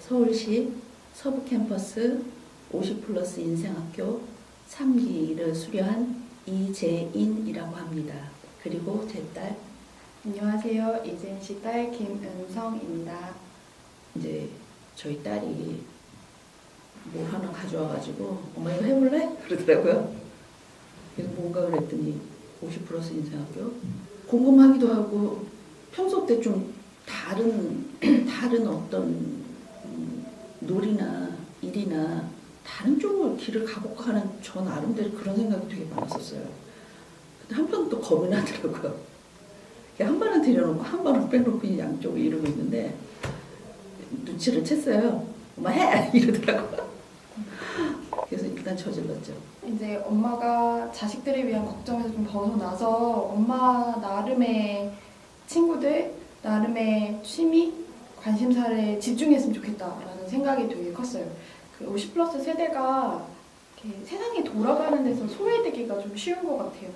서울시 서부 캠퍼스 50 플러스 인생학교 3기를 수료한 이재인이라고 합니다. 그리고 제 딸 안녕하세요. 이재인 씨 딸 김은성입니다. 이제 저희 딸이 뭘 하나 가져와가지고 엄마 이거 해볼래? 그러더라고요. 그래서 뭔가 그랬더니 50 플러스 인생학교 궁금하기도 하고 평소 때 좀 다른 다른 어떤 음, 놀이나 일이나 다른 쪽을 길을 가볼까 하는 저 나름대로 그런 생각이 되게 많았었어요. 근데 한편은 또 겁이 나더라고요. 한 번은 들여놓고 한 번은 빼놓고 양쪽을 이러고 있는데 눈치를 챘어요. 엄마 해! 이러더라고요. 그래서 일단 저질렀죠. 이제 엄마가 자식들을 위한 걱정에서 좀 벗어나서 엄마 나름의 친구들, 나름의 취미, 관심사를 집중했으면 좋겠다라는 생각이 되게 컸어요. 그 50 플러스 세대가 세상이 돌아가는 데서 소외되기가 좀 쉬운 것 같아요.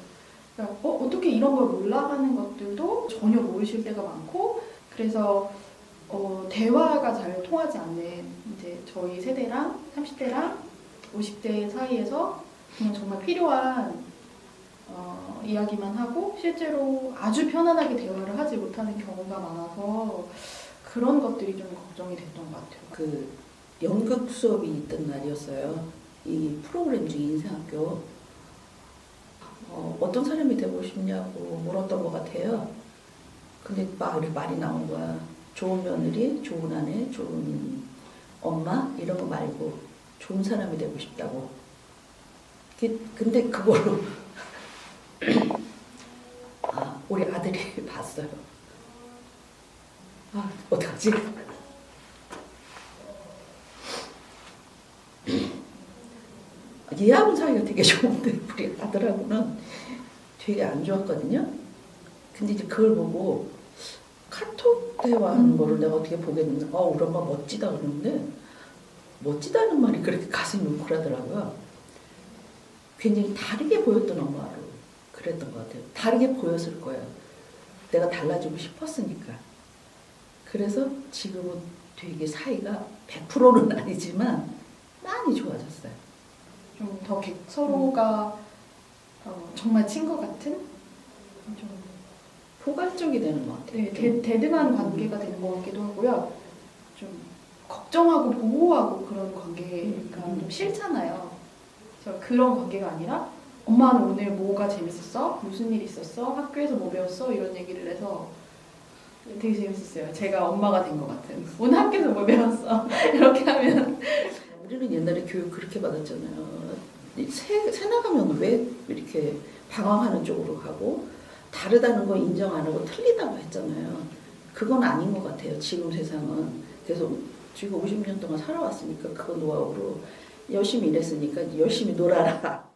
그러니까 어, 어떻게 이런 걸 몰라가는 것들도 전혀 모르실 때가 많고 그래서 어, 대화가 잘 통하지 않는 이제 저희 세대랑 30대랑 50대 사이에서 그냥 정말 필요한 어, 이야기만 하고 실제로 아주 편안하게 대화를 하지 못하는 경우가 많아서 그런 것들이 좀 걱정이 됐던 것 같아요. 그 연극 수업이 있던 날이었어요. 이 프로그램 중에 인생학교. 어, 어떤 사람이 되고 싶냐고 물었던 것 같아요. 근데 막 이렇게 말이 나온 거야. 좋은 며느리, 좋은 아내, 좋은 엄마 이런 거 말고 좋은 사람이 되고 싶다고. 그- 근데 그걸로 아, 우리 아들이 봤어요. 아, 어떡하지? 얘하고 사이가 되게 좋은데 우리 아들하고는 되게 안 좋았거든요. 근데 이제 그걸 보고 카톡 대화하는 음. 거를 내가 어떻게 보겠는데 어 우리 엄마 멋지다 그러는데 멋지다는 말이 그렇게 가슴이 뭉클하더라고요. 굉장히 다르게 보였던 엄마로 그랬던 것 같아요. 다르게 보였을 거예요. 내가 달라지고 싶었으니까. 그래서 지금은 되게 사이가 100%는 아니지만 많이 좋아졌어요. 좀 더 서로가 어, 정말 친구 같은 좀 포괄적이 되는 것 같아요. 네, 대, 대등한 관계가 되는 것 같기도 하고요. 좀 걱정하고 보호하고 그런 관계가 좀 싫잖아요. 그래서 그런 관계가 아니라 엄마는 오늘 뭐가 재밌었어? 무슨 일 있었어? 학교에서 뭐 배웠어? 이런 얘기를 해서 되게 재밌었어요. 제가 엄마가 된 것 같은. 오늘 학교에서 뭐 배웠어? 이렇게 하면 우리는 옛날에 교육 그렇게 받았잖아요. 새, 새 나가면 왜 이렇게 방황하는 쪽으로 가고 다르다는 거 인정 안 하고 틀리다고 했잖아요. 그건 아닌 것 같아요. 지금 세상은. 그래서 지금 50년 동안 살아왔으니까 그거 노하우로 열심히 일했으니까 열심히 놀아라.